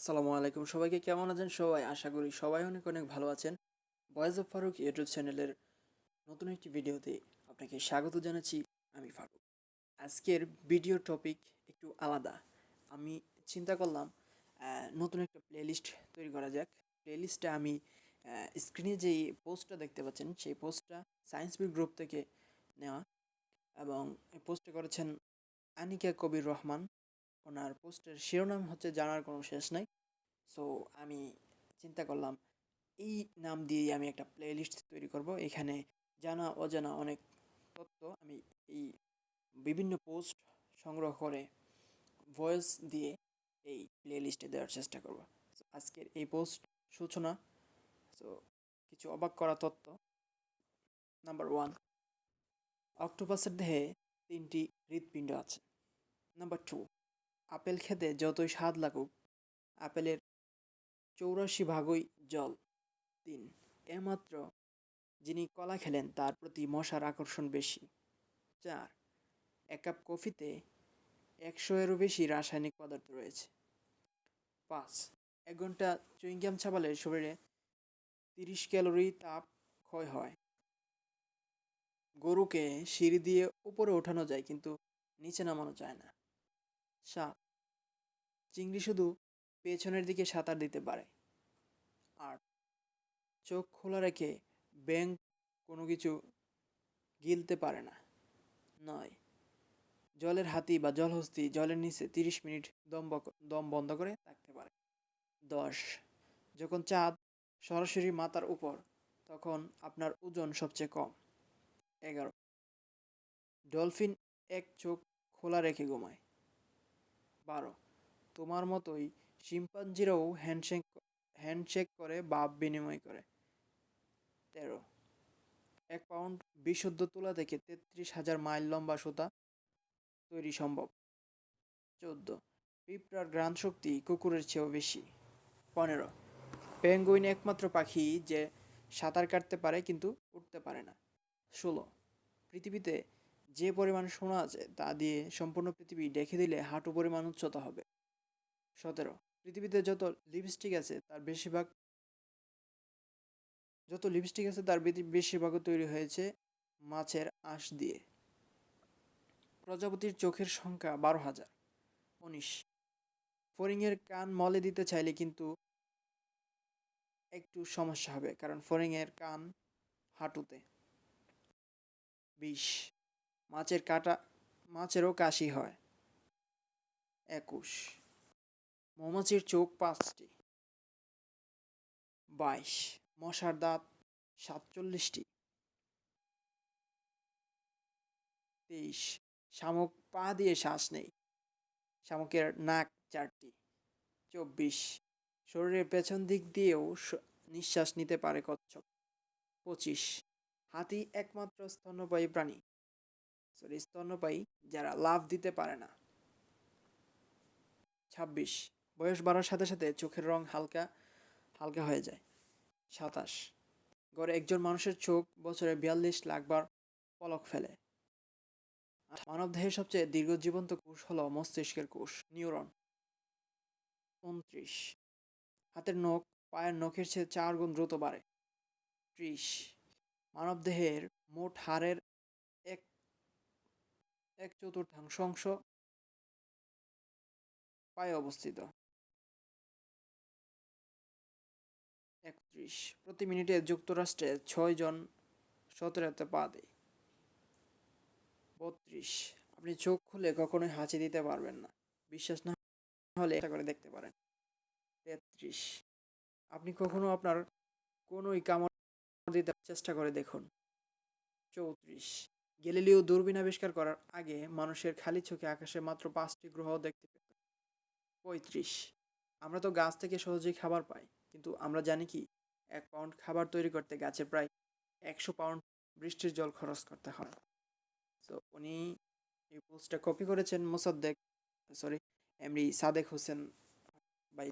আসসালামু আলাইকুম। সবাইকে কেমন আছেন? সবাই আশা করি সবাই অনেক অনেক ভালো আছেন। ভয়েস অফ ফারুক ইউটিউব চ্যানেলের নতুন একটি ভিডিওতে আপনাকে স্বাগত জানাচ্ছি, আমি ফারুক। আজকের ভিডিও টপিক একটু আলাদা। আমি চিন্তা করলাম নতুন একটা প্লেলিস্ট তৈরি করা যাক। প্লেলিস্টে আমি স্ক্রিনে যেই পোস্টটা দেখতে পাচ্ছেন, সেই পোস্টটা সায়েন্স বি গ্রুপ থেকে নেওয়া এবং পোস্টটা করেছেন আনিকা কবির রহমান। ওনার পোস্টের শিরোনাম হচ্ছে জানার কোনো শেষ নাই। সো আমি চিন্তা করলাম, এই নাম দিয়েই আমি একটা প্লেলিস্ট তৈরি করব। এখানে জানা, অজানা অনেক তথ্য আমি এই বিভিন্ন পোস্ট সংগ্রহ করে ভয়েস দিয়ে এই প্লেলিস্টে দেওয়ার চেষ্টা করব। আজকের এই পোস্ট সূচনা সো কিছু অবাক করা তথ্য। নাম্বার ওয়ান অক্টোপাসের দেহে তিনটি হৃৎপিণ্ড আছে। নাম্বার টু আপেল খেতে যতই স্বাদ লাগুক, আপেলের চৌরাশি ভাগই জল। তিন এমাত্র যিনি কলা খেলেন তার প্রতি মশার আকর্ষণ বেশি। চার, এক কাপ কফিতে একশো এরও বেশি রাসায়নিক পদার্থ রয়েছে। পাঁচ, এক ঘণ্টা চুইংগাম ছাবালে শরীরে তিরিশ ক্যালোরি তাপ ক্ষয় হয়। গরুকে সিঁড়ি দিয়ে উপরে ওঠানো যায়, কিন্তু নিচে নামানো যায় না। সাত। চিংড়ি শুধু পেছনের দিকে সাঁতার দিতে পারে। আট। চোখ খোলা রেখে ব্যাঙ কোনো কিছু গিলতে পারে না। নয়। জলের হাতি বা জলহস্তি জলের নিচে তিরিশ মিনিট দম দম বন্ধ করে থাকতে পারে। দশ। যখন চাঁদ সরাসরি মাথার উপর, তখন আপনার ওজন সবচেয়ে কম। এগারো। ডলফিন এক চোখ খোলা রেখে ঘুমায়। বারো। তোমার মতোই শিম্পাঞ্জিরাও হ্যান্ডশেক হ্যান্ডশেক করে, বাপ বিনিময় করে। তেরো। এক পাউন্ড বিশুদ্ধ তুলা থেকে তেত্রিশ হাজার মাইল লম্বা সুতা তৈরি সম্ভব। চোদ্দ। পিঁপড়ার গ্রাণ শক্তি কুকুরের চেয়েও বেশি। পনেরো। পেঙ্গুইন একমাত্র পাখি যে সাঁতার কাটতে পারে কিন্তু উঠতে পারে না। ষোলো। পৃথিবীতে যে পরিমাণ সোনা আছে তা দিয়ে সম্পূর্ণ পৃথিবী ডেকে দিলে হাঁটু পরিমাণ উচ্চতা হবে। সতেরো, পৃথিবীতে যত লিপস্টিক আছে, তার বেশিরভাগ যত লিপস্টিক আছে, তার বেশি- বেশিরভাগও তৈরি হয়েছে মাছের আঁশ দিয়ে। প্রজাপতির চোখের সংখ্যা বারো হাজার। উনিশ, ফরিংয়ের কান মলে দিতে চাইলে কিন্তু একটু সমস্যা হবে, কারণ ফরিংয়ের কান হাঁটুতে। বিশ মাছের কাটা, মাছেরও কাশি হয়। একুশ। মৌমাছির চোখ পাঁচটি। বাইশ। মশার দাঁত সাতচল্লিশটি। তেইশ। শামুক পা দিয়ে শ্বাস নেই। শামুকের নাক চারটি। চব্বিশ। শরীরের পেছন দিক দিয়েও নিঃশ্বাস নিতে পারে কচ্ছপ। পঁচিশ। হাতি একমাত্র স্তন্যপায়ী প্রাণী। সরি, স্তন্যপায়ী যারা লাভ দিতে পারে না। ছাব্বিশ, বয়স বাড়ার সাথে সাথে চোখের রং হালকা হালকা হয়ে যায়। সাতাশ, গড়ে একজন মানুষের চোখ বছরে বিয়াল্লিশ লাখ বার পলক ফেলে। মানব দেহের সবচেয়ে দীর্ঘজীবন্ত কোষ হলো মস্তিষ্কের কোষ, নিউরন। উনত্রিশ, হাতের নখ, পায়ের নখের চেয়ে চার গুণ দ্রুত বাড়ে। ত্রিশ মানব দেহের মোট এক এক চতুর্থাংশ অংশ পায়ে অবস্থিত। একত্রিশ। প্রতি মিনিটে যুক্তরাষ্ট্রে ছয় জন সতেরোতে পা দেয় বত্রিশ। আপনি চোখ খুলে কখনোই হাঁচি দিতে পারবেন না। বিশ্বাস না হলে এটা করে দেখতে পারেন। তেত্রিশ। আপনি কখনো আপনার কোনোই কামড় দিতে চেষ্টা করে দেখুন। চৌত্রিশ। গ্যালিলিও দূরবীন আবিষ্কার করার আগে মানুষের খালি চোখে আকাশে মাত্র পাঁচটি গ্রহ দেখতে পেত। পঁয়ত্রিশ। আমরা তো গাছ থেকে সহজেই খাবার পাই, কিন্তু আমরা জানি কি, এক পাউন্ড খাবার তৈরি করতে গাছে প্রায় একশো পাউন্ড বৃষ্টির জল খরচ করতে হয়। তো উনি এই পোস্টটা কপি করেছেন মোসাদ্দেক সরি এমনি সাদেক হোসেন বাই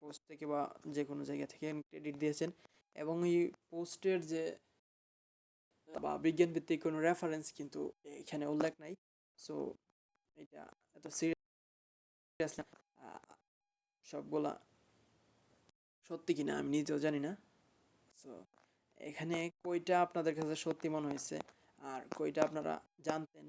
পোস্ট থেকে বা যে কোনো জায়গা থেকে ক্রেডিট দিয়েছেন। এবং এই পোস্টের যে বা বিজ্ঞান ভিত্তিক কোনো রেফারেন্স কিন্তু এখানে উল্লেখ নাই। সো এটা এত সিরিয়াস সবগুলা সত্যি কিনা আমি নিজেও জানি না। সো এখানে কইটা আপনাদের কাছে সত্যি মনে হয়েছে আর কইটা আপনারা জানতেন